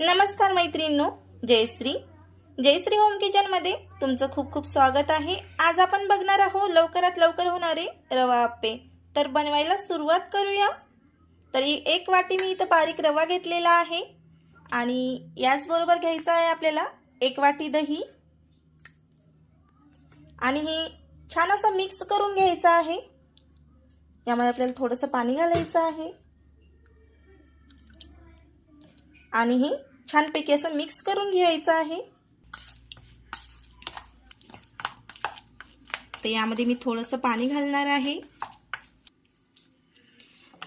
नमस्कार मैत्रिणींनो जयश्री जयश्री होम किचनमध्ये तुमचं खूप खूप स्वागत आहे. आज आपण बघणार आहोत लवकरात लवकर होणारे रवा आप्पे तर बनवायला सुरुवात करूया. तरी एक वाटी मी इथं बारीक रवा घेतलेला आहे. आणि याचबरोबर घ्यायचा आहे आपल्याला एक वाटी दही. आणि हे छान असं मिक्स करून घ्यायचं आहे. यामध्ये आपल्याला थोडंसं पाणी घालायचं आहे. आणि ही छानपैकी असं मिक्स करून घ्यायचं आहे. तर यामध्ये मी थोडंसं पाणी घालणार आहे.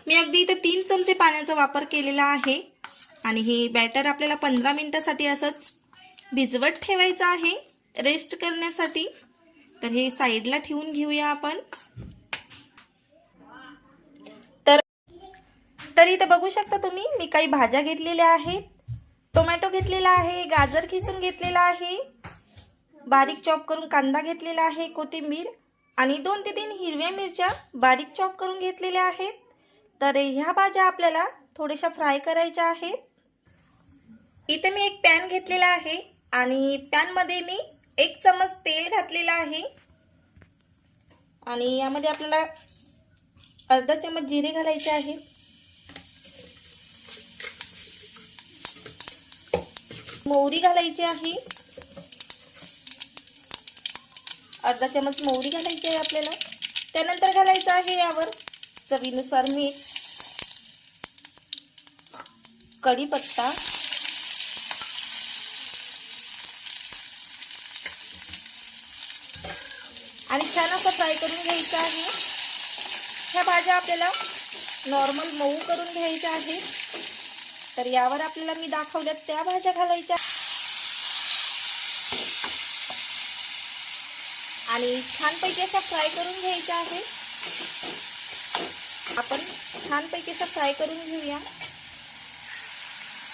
मी अगदी इथं तीन चमचे पाण्याचा वापर केलेला आहे. आणि हे बॅटर आपल्याला पंधरा मिनटासाठी असंच भिजवत ठेवायचं आहे रेस्ट करण्यासाठी. तर हे साईडला ठेवून घेऊया आपण. तर तर इथं बघू शकता तुम्ही मी काही भाज्या घेतलेल्या आहेत. टोमॅटो घेतलेला आहे गाजर खिसून घेतलेला आहे बारीक चॉप करून कांदा घेतलेला आहे कोथिंबीर आणि दोन ते तीन हिरव्या मिरच्या बारीक चॉप करून घेतलेल्या आहेत. तर ह्या भाज्या आपल्याला थोड्याशा फ्राय करायच्या आहेत. इथे मी एक पॅन घेतलेला आहे आणि पॅनमध्ये मी एक चमच तेल घातलेलं आहे. आणि यामध्ये आपल्याला अर्धा चमच जिरे घालायचे आहेत. मोहरी घालायची आहे. अर्धा चमच मोहरी घालायची आहे आपल्याला. त्यानंतर घालायचं आहे यावर चवीनुसार मीठ कढीपत्ता आणि छान असं फ्राय करून घ्यायचं आहे. ह्या भाज्या आपल्याला नॉर्मल मऊ करून घ्यायच्या आहेत. तर यावर आपल्याला मी दाखवल्यात त्या भाज्या घालायच्या. आणि छानपैकी अशा फ्राय करून घ्यायच्या आहे. आपण छानपैकी अशा फ्राय करून घेऊया.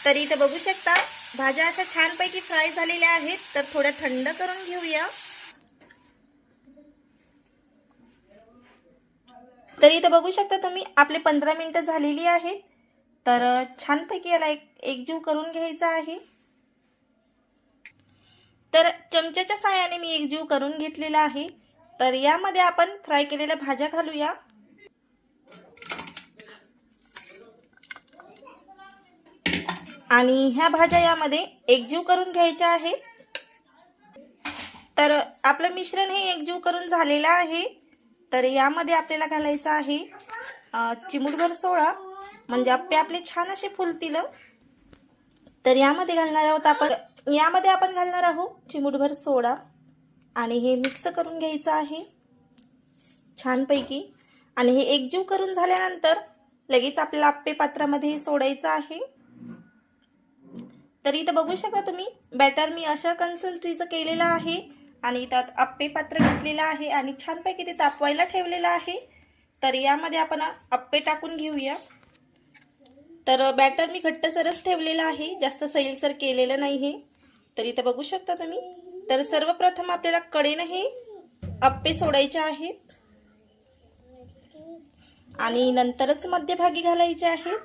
तर इथं बघू शकता भाज्या अशा छानपैकी फ्राय झालेल्या आहेत. तर थोड्या थंड करून घेऊया. तर इथं बघू शकता तुम्ही आपले पंधरा मिनटं झालेली आहेत. तर छानपैकी याला एक एकजीव करून घ्यायचा आहे. तर चमच्याच्या साहाय्याने मी एकजीव करून घेतलेला आहे. तर यामध्ये आपण फ्राय केलेल्या भाज्या घालूया. आणि ह्या भाज्या यामध्ये एकजीव करून घ्यायच्या आहे. तर आपलं मिश्रण हे एकजीव करून झालेलं आहे. तर यामध्ये आपल्याला घालायचं आहे चिमूटभर सोळा. म्हणजे आप्पे आपले छान असे फुलतील तर यामध्ये घालणार आहोत आपण यामध्ये आपण घालणार आहोत चिमूटभर सोडा. आणि हे मिक्स करून घ्यायचं आहे. छानपैकी. आणि हे एकजीव करून झाल्यानंतर लगेच आपल्याला आप्पे पात्रामध्ये हे सोडायचं आहे. तर इथं बघू शकता तुम्ही बॅटर मी अशा कन्सिस्टन्सीचं केलेलं आहे. आणि त्यात आप्पे पात्र घेतलेलं आहे. आणि छानपैकी ते तापवायला ठेवलेलं आहे. तर यामध्ये आपण आप्पे टाकून घेऊया. तर बॅटर मी घट्टसरच ठेवलेलं आहे. जास्त सैलसर केलेलं नाही हे तर इथं बघू शकता तुम्ही. तर सर्वप्रथम आपल्याला कडेनं हे अप्पे सोडायचे आहेत. आणि नंतरच मध्यभागी घालायचे आहेत.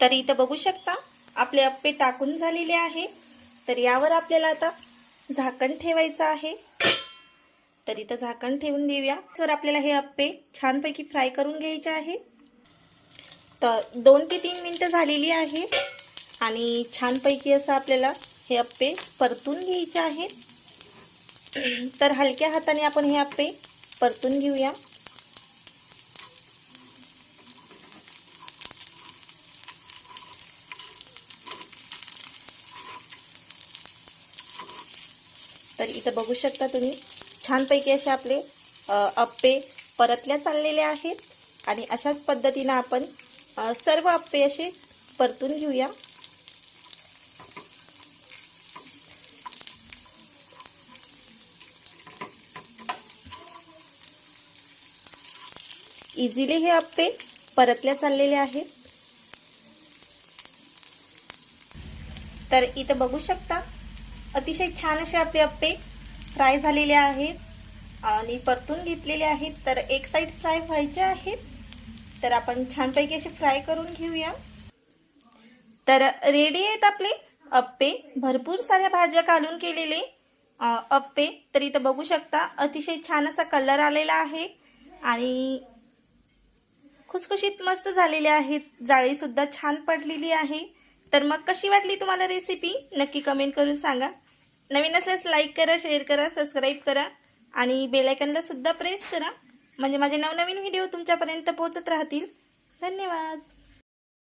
तर इथं बघू शकता आपले अप्पे टाकून झालेले आहे तर यावर आपल्याला आता झाकण ठेवायचं आहे. तर इथं झाकण ठेवून देऊया. तर आपल्याला हे अप्पे छानपैकी फ्राय करून घ्यायचे आहे तर दोन ते तीन मिनटं झालेली आहे. आणि छानपैकी असं आपल्याला हे अप्पे परतून घ्यायचे आहेत. तर हलक्या हाताने आपण हे अप्पे परतून घेऊया. तर इथं बघू शकता तुम्ही छानपैकी असे आपले अप्पे परतल्या चाललेले आहेत. आणि अशाच पद्धतीनं आपण सर्व आप्पे असे परतून घेऊया. इझिली हे आप्पे परतल्या चाललेले आहेत. तर इथं बघू शकता अतिशय छान असे आपले आप्पे फ्राय झालेले आहेत आणि परतून घेतलेले आहेत. तर एक साईड फ्राय व्हायचे आहेत. तर आपण छानपैकी असे फ्राय करून घेऊया. तर रेडी आहेत आपले अप्पे. भरपूर साऱ्या भाज्या घालून केलेले अप्पे अप्पे. तर इथं बघू शकता अतिशय छान असा कलर आलेला आहे. आणि खुसखुशीत मस्त झालेले आहेत. जाळीसुद्धा छान पडलेली आहे. तर मग कशी वाटली तुम्हाला रेसिपी नक्की कमेंट करून सांगा. नवीन असल्यास लाईक करा शेअर करा सबस्क्राईब करा. आणि बेलायकनला सुद्धा प्रेस करा. म्हणजे माझे नवनवीन व्हिडिओ तुमच्यापर्यंत पोहोचत राहतील. धन्यवाद.